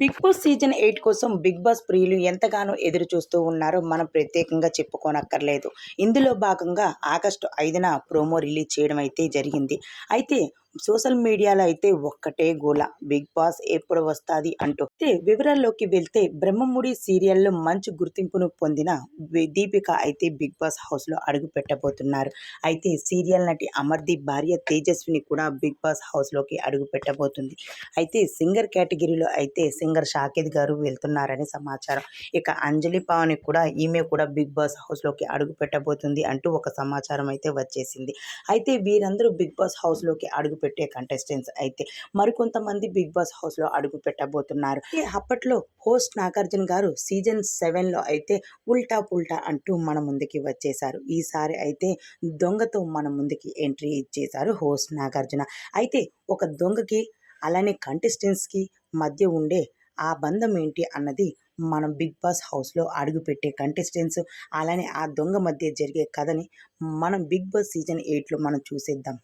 Big Boss season eight కోసం Bigg Boss ప్రియులు ఎంతగానో ఎదురు చూస్తూ ఉన్నారో మనం ప్రత్యేకంగా చెప్పుకోనక్కర్లేదు. ఇందులో భాగంగా ఆగస్టు ఐదున ప్రోమో రిలీజ్ చేయడం అయితే జరిగింది. అయితే సోషల్ మీడియాలో అయితే ఒక్కటే గోల. బిగ్ బాస్ ఎప్పుడు వస్తుంది అంటూ. వివరాల్లోకి వెళ్తే బ్రహ్మముడి సీరియల్లో మంచి గుర్తింపును పొందిన దీపిక అయితే బిగ్ బాస్ హౌస్లో అడుగు పెట్టబోతున్నారు. అయితే సీరియల్ నటి అమర్దీప్ భార్య తేజస్విని కూడా బిగ్ బాస్ హౌస్లోకి అడుగు పెట్టబోతుంది. అయితే సింగర్ కేటగిరీలో అయితే సింగర్ షాకిద్ గారు వెళ్తున్నారని సమాచారం. ఇక అంజలి పావని కూడా ఈమె కూడా బిగ్ బాస్ హౌస్లోకి అడుగు పెట్టబోతుంది అంటూ ఒక సమాచారం అయితే వచ్చేసింది. అయితే వీరందరూ బిగ్ బాస్ హౌస్లోకి అడుగు పెట్టే కంటెస్టెంట్స్ అయితే మరికొంతమంది బిగ్ బాస్ హౌస్లో అడుగు పెట్టబోతున్నారు. అప్పట్లో హోస్ట్ నాగార్జున గారు సీజన్ సెవెన్లో అయితే ఉల్టా పుల్టా అంటూ మన ముందుకి వచ్చేసారు ఈసారి అయితే దొంగతో మన ముందుకి ఎంట్రీ ఇచ్చేశారు హోస్ట్ నాగార్జున. అయితే ఒక దొంగకి అలానే కంటెస్టెంట్స్కి మధ్య ఉండే ఆ బంధం ఏంటి అన్నది మనం బిగ్ బాస్ హౌస్లో అడుగుపెట్టే కంటెస్టెంట్స్ అలానే ఆ దొంగ మధ్య జరిగే కథని మనం బిగ్ బాస్ సీజన్ ఎయిట్లో మనం చూసేద్దాం.